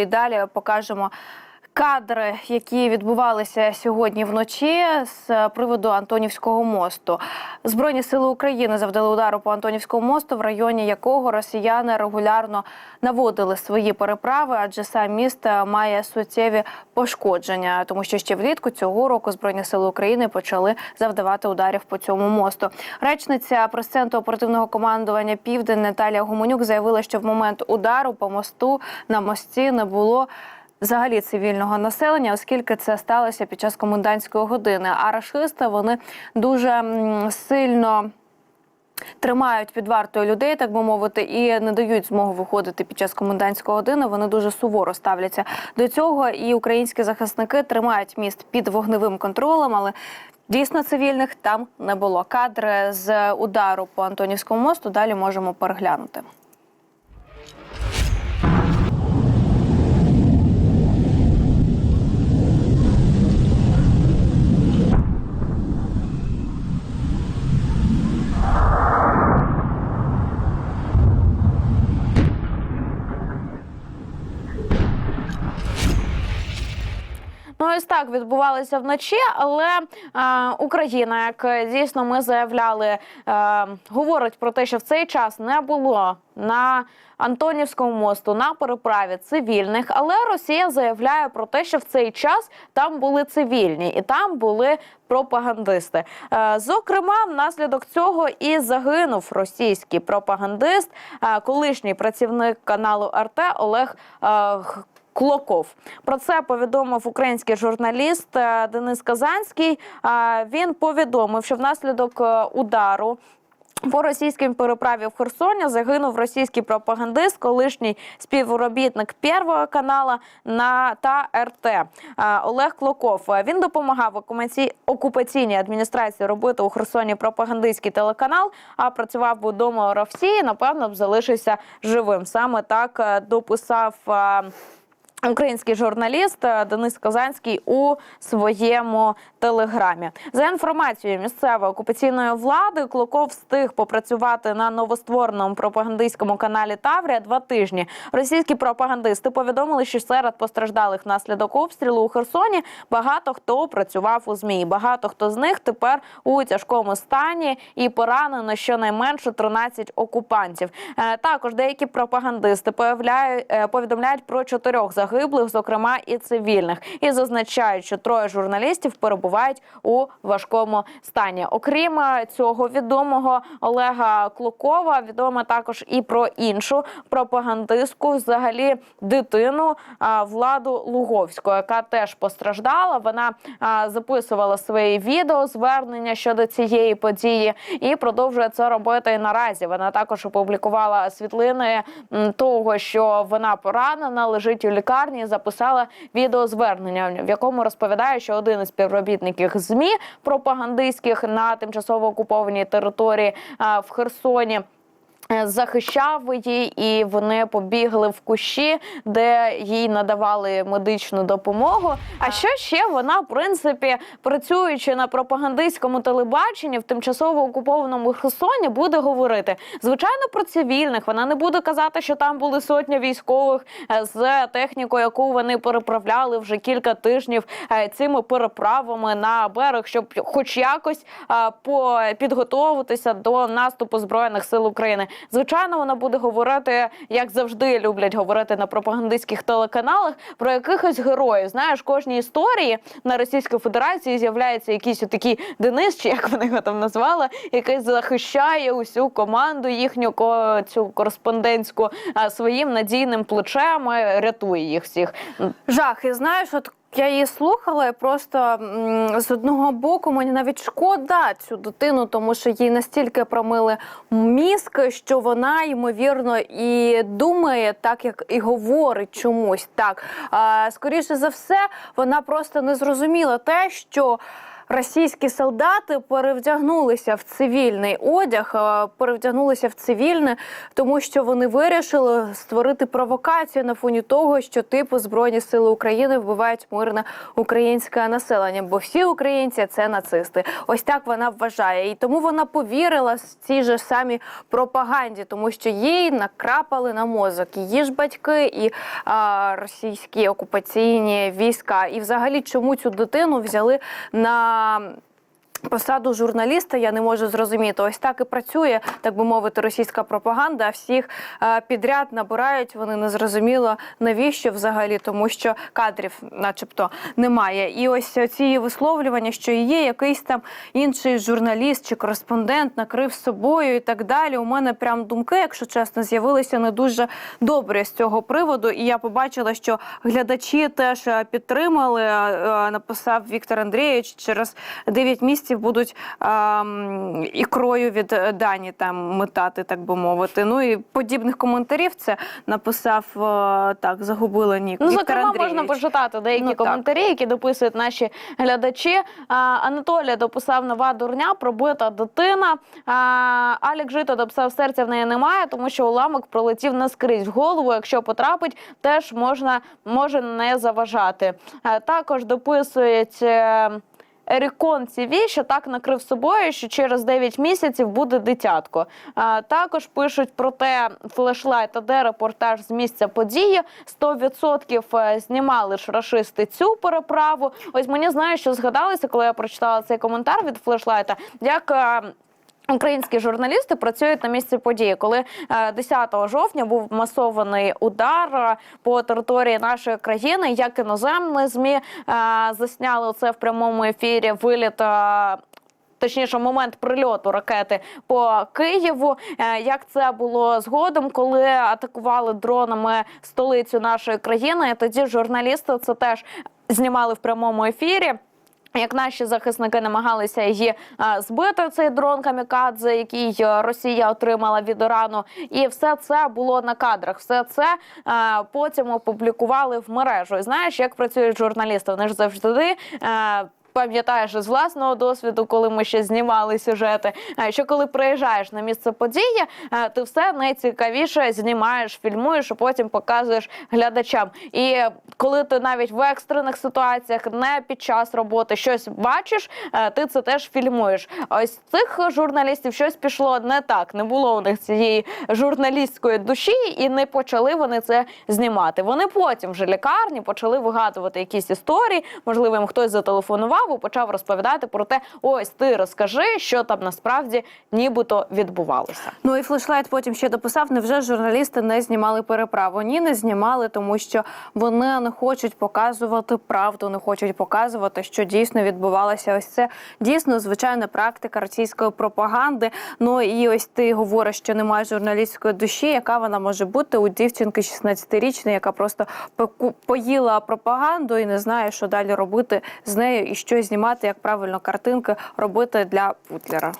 і далі покажемо. Кадри, які відбувалися сьогодні вночі з приводу Антонівського мосту, збройні сили України завдали удару по Антонівському мосту, в районі якого росіяни регулярно наводили свої переправи, адже сам міст е, має суттєві пошкодження, тому що ще влітку цього року збройні сили України почали завдавати ударів по цьому мосту. Речниця прес-центру оперативного командування Південь Наталія Гуменюк заявила, що в момент удару по мосту на мості не було. Взагалі цивільного населення, оскільки це сталося під час комендантської години. А рашисти вони дуже сильно тримають під вартою людей, так би мовити, і не дають змогу виходити під час комендантської години. Вони дуже суворо ставляться до цього. І українські захисники тримають міст під вогневим контролем, але. Дійсно, цивільних там не було. Кадри з удару по Антонівському мосту далі можемо переглянути. Ну, ось так відбувалося вночі, але е, Україна, як дійсно ми заявляли, е, говорить про те, що в цей час не було на Антонівському мосту на переправі цивільних, але Росія заявляє про те, що в цей час там були цивільні і там були пропагандисти. Зокрема, внаслідок цього і загинув російський пропагандист, колишній працівник каналу РТ Олег. Клоков про це повідомив український журналіст е, Денис Казанський. Він повідомив, що внаслідок е, удару. По російським переправі в Херсоні загинув російський пропагандист, колишній співробітник Первого канала на та РТ е, Олег Клоков. Він допомагав окупаційній адміністрації робити у Херсоні пропагандистський телеканал, а працював у Росії. Напевно, б залишився живим. Саме так дописав. Український журналіст е, Денис Казанський у своєму телеграмі за інформацією місцевої окупаційної влади Клоков встиг попрацювати на новоствореному пропагандистському каналі Таврія два тижні. Російські пропагандисти повідомили, що серед постраждалих внаслідок обстрілу у Херсоні багато хто працював у змі. Багато хто з них тепер у тяжкому стані і поранено щонайменше 13 окупантів. Е, Також деякі пропагандисти е, повідомляють про чотирьох загиблих, зокрема і цивільних, і зазначають, що троє журналістів перебувають у важкому стані. Окрім е, цього відомого Олега Клокова, відомо також і про іншу пропагандистку, взагалі дитину владу Луговську, яка теж постраждала. Вона записувала свої відео звернення щодо цієї події і продовжує це робити наразі. Вона також опублікувала світлини того, що вона поранена, лежить у лікарні. І Записала відеозвернення, в якому розповідає, що один із співробітників змі пропагандистських на тимчасово окупованій території в Херсоні. Е, Захищав її, і вони побігли в кущі, де їй надавали медичну допомогу. А що ще вона, в принципі, працюючи на пропагандистському телебаченні в тимчасово окупованому Херсоні, буде говорити звичайно про цивільних. Вона не буде казати, що там були сотні військових е, з технікою, яку вони переправляли вже кілька тижнів е, цими переправами на берег, щоб хоч якось по підготовитися до наступу збройних сил України. Звичайно, вона буде говорити, як завжди люблять говорити на пропагандистських телеканалах, про якихось героїв. Знаєш, кожній історії на Російській Федерації з'являється якийсь отакий Денис, чи як вони його там назвали, який захищає усю команду їхню цю кореспондентську своїм надійним плечем, рятує їх всіх. Жах, і знаєш, от. Я її слухала, і просто з одного боку мені навіть шкода цю дитину, тому що їй настільки промили мізки, що вона ймовірно і думає так, як і говорить чомусь так. Скоріше за все, вона просто не зрозуміла те, що. Російські солдати перевдягнулися в цивільний одяг, перевдягнулися в цивільне, тому що вони вирішили створити провокацію на фоні того, що типу Збройні сили України вбивають мирне українське населення, бо всі українці це нацисти. Ось так вона вважає, і тому вона повірила цій же самій пропаганді, тому що їй накрапали на мозок її ж батьки і а, російські окупаційні війська. І взагалі, чому цю дитину взяли на Um, посаду журналіста, я не можу зрозуміти. Ось так і працює, так би мовити, російська пропаганда. Всіх е, підряд набирають. Вони не зрозуміло навіщо взагалі, тому що кадрів, начебто, немає. І ось ці висловлювання, що є якийсь там інший журналіст чи кореспондент накрив собою і так далі. У мене прям думки, якщо чесно, з'явилися не дуже добрі з цього приводу. І я побачила, що глядачі теж е, підтримали. е, Написав Віктор Андрійович через 9 місяців будуть ем, ікрою від е, Дані там метати, так би мовити. Ну і подібних коментарів це написав е, так, загубила нік. Ну, Віктор зокрема, Андрійович. можна почитати деякі Ну, так. коментарі, які дописують наші глядачі. А, Анатолій дописав нова дурня, пробита дитина. А, Алік Жито дописав серця в неї немає, тому що уламок пролетів наскрізь в голову. Якщо потрапить, теж можна може не заважати. А, також дописують. е, Ерікон ТВ, що так накрив собою, що через 9 місяців буде дитятко. А, також пишуть про те, флешлайт АД, репортаж з місця події. 100% е, знімали ж рашисти цю переправу. Ось мені знаю, що згадалося, коли я прочитала цей коментар від флешлайта, як. Е, Українські журналісти працюють на місці події, коли е, 10 жовтня був масований удар е, по території нашої країни. Як іноземні змі е, засняли це в прямому ефірі. Виліт. е, Точніше, момент прильоту ракети по Києву. Е, Як це було згодом, коли атакували дронами столицю нашої країни? Тоді журналісти це теж знімали в прямому ефірі. Як наші захисники намагалися її збити, цей дрон камікадзе, який е, Росія отримала від Ірану, і все це було на кадрах. Все це потім опублікували в мережу. І знаєш, як працюють журналісти? Вони ж завжди. Пам'ятаєш з власного досвіду, коли ми ще знімали сюжети, що коли приїжджаєш на місце події, ти все найцікавіше знімаєш, фільмуєш, а потім показуєш глядачам. І коли ти навіть в екстрених ситуаціях, не під час роботи щось бачиш, ти це теж фільмуєш. Ось цих журналістів щось пішло не так. Не було у них цієї журналістської душі, і не почали вони це знімати. Вони потім вже лікарні почали вигадувати якісь історії. Можливо, їм хтось зателефонував і почав розповідати про те, ось ти розкажи, що там насправді нібито відбувалося. Ну і флешлайт потім ще дописав: невже журналісти не знімали переправу? Ні, не знімали, тому що вони не хочуть показувати правду, не хочуть показувати, що дійсно відбувалося. Ось це дійсно звичайна практика російської пропаганди. Ну і ось ти говориш, що немає журналістської душі, яка вона може бути у дівчинки 16-річної, яка просто поїла пропаганду і не знає, що далі робити з нею і що знімати, як правильно картинки робити для Путлера.